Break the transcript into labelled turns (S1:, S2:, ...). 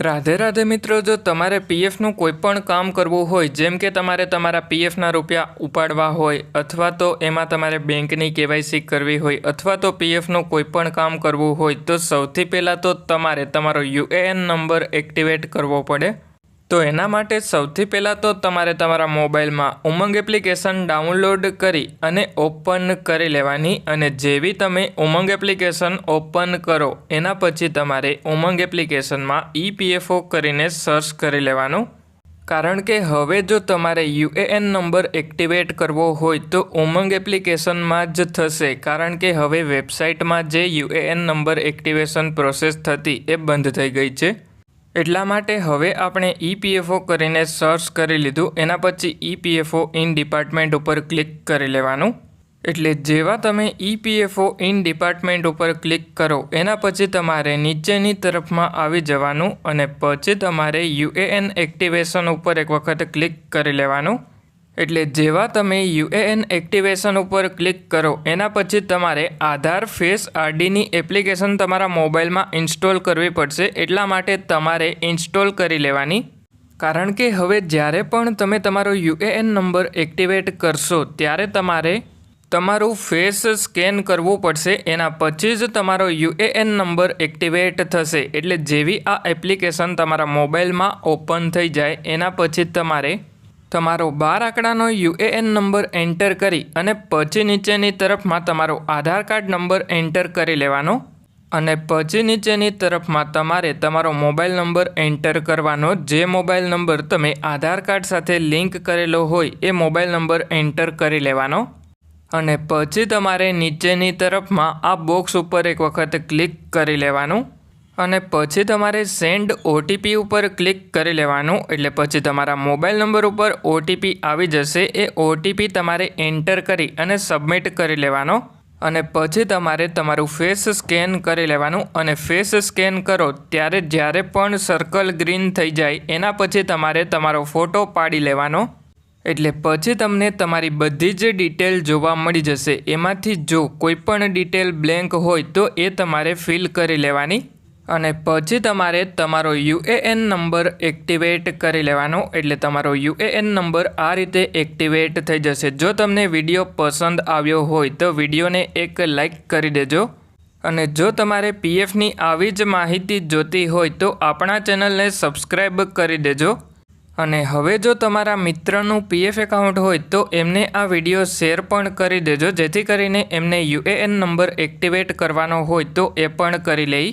S1: રાધે રાધે મિત્રો, જો તમારે પીએફનું કોઈ પણ કામ કરવું હોય, જેમ કે તમારે તમારા પીએફના રૂપિયા ઉપાડવા હોય, અથવા તો એમાં તમારે બેંકની કેવાયસી કરવી હોય, અથવા તો પીએફનું કોઈ પણ કામ કરવું હોય, તો સૌથી પહેલાં તો તમારે તમારો યુએએન નંબર એક્ટિવેટ કરવો પડે. તો એના માટે સૌથી પહેલાં તો તમારે તમારા મોબાઈલમાં ઉમંગ એપ્લિકેશન ડાઉનલોડ કરી અને ઓપન કરી લેવાની અને જેવી તમે ઉમંગ એપ્લિકેશન ઓપન કરો, એના પછી તમારે ઉમંગ એપ્લિકેશનમાં ઈપીએફઓ કરીને સર્ચ કરી લેવાનું. કારણ કે હવે જો તમારે યુએએન નંબર એક્ટિવેટ કરવો હોય તો ઉમંગ એપ્લિકેશનમાં જ થશે. કારણ કે હવે વેબસાઇટમાં જે યુએએન નંબર એક્ટિવેશન પ્રોસેસ થતી એ બંધ થઈ ગઈ છે. એટલા માટે હવે આપણે ઈપીએફઓ કરીને સર્ચ કરી લીધું. એના પછી ઈપીએફઓ ઇન ડિપાર્ટમેન્ટ ઉપર ક્લિક કરી લેવાનું. એટલે જેવા તમે ઈપીએફઓ ઇન ડિપાર્ટમેન્ટ ઉપર ક્લિક કરો, એના પછી તમારે નીચેની તરફમાં આવી જવાનું અને પછી તમારે યુએએન એક્ટિવેશન ઉપર એક વખત ક્લિક કરી લેવાનું. એટલે જેવા તમે યુએએન એક્ટિવેશન ઉપર ક્લિક કરો, એના પછી તમારે આધાર ફેસ આરડીની એપ્લિકેશન તમારા મોબાઈલમાં ઇન્સ્ટોલ કરવી પડશે, એટલા માટે તમારે ઇન્સ્ટોલ કરી લેવાની. કારણ કે હવે જ્યારે પણ તમે તમારો યુએએન નંબર એક્ટિવેટ કરશો, ત્યારે તમારે તમારું ફેસ સ્કેન કરવું પડશે, એના પછી જ તમારો યુએએન નંબર એક્ટિવેટ થશે, એટલે જેવી આ એપ્લિકેશન તમારા મોબાઈલમાં ઓપન થઈ જાય, એના પછી તમારે તમારો બાર આંકડાનો યુએએન નંબર એન્ટર કરી અને પછી નીચેની તરફમાં તમારો આધાર કાર્ડ નંબર એન્ટર કરી લેવાનો અને પછી નીચેની તરફમાં તમારે તમારો મોબાઈલ નંબર એન્ટર કરવાનો. જે મોબાઈલ નંબર તમે આધાર કાર્ડ સાથે લિંક કરેલો હોય એ મોબાઈલ નંબર એન્ટર કરી લેવાનો અને પછી તમારે નીચેની તરફમાં આ બોક્સ ઉપર એક વખત ક્લિક કરી લેવાનું. અને પછી તમારે સેન્ડ ઓટીપી ઉપર ક્લિક કરી લેવાનું. એટલે પછી તમારા મોબાઈલ નંબર ઉપર ઓટીપી આવી જશે. એ ઓટીપી તમારે એન્ટર કરી અને સબમિટ કરી લેવાનો. અને પછી તમારે તમારું ફેસ સ્કેન કરી લેવાનું. અને ફેસ સ્કેન કરો ત્યારે જ્યારે પણ સર્કલ ગ્રીન થઈ જાય, એના પછી તમારે તમારો ફોટો પાડી લેવાનો. એટલે પછી તમને તમારી બધી જ ડિટેલ જોવા મળી જશે. એમાંથી જો કોઈ પણ ડિટેલ બ્લેન્ક હોય તો એ તમારે ફિલ કરી લેવાની. અને પછી તમારે તમારો યુએએન નંબર એક્ટિવેટ કરી લેવાનો. એટલે તમારો યુએએન નંબર આ રીતે એક્ટિવેટ થઈ જશે. જો તમને વીડિયો પસંદ આવ્યો હોય તો વિડીયોને એક લાઈક કરી દેજો. અને જો તમારે પીએફની આવી જ માહિતી જોતી હોય તો આપણા ચેનલને સબસ્ક્રાઈબ કરી દેજો. અને હવે જો તમારા મિત્રનું પીએફ એકાઉન્ટ હોય તો એમને આ વીડિયો શેર પણ કરી દેજો. જેથી કરીને એમને યુએએન નંબર એક્ટિવેટ કરવાનો હોય તો એ પણ કરી લઈ.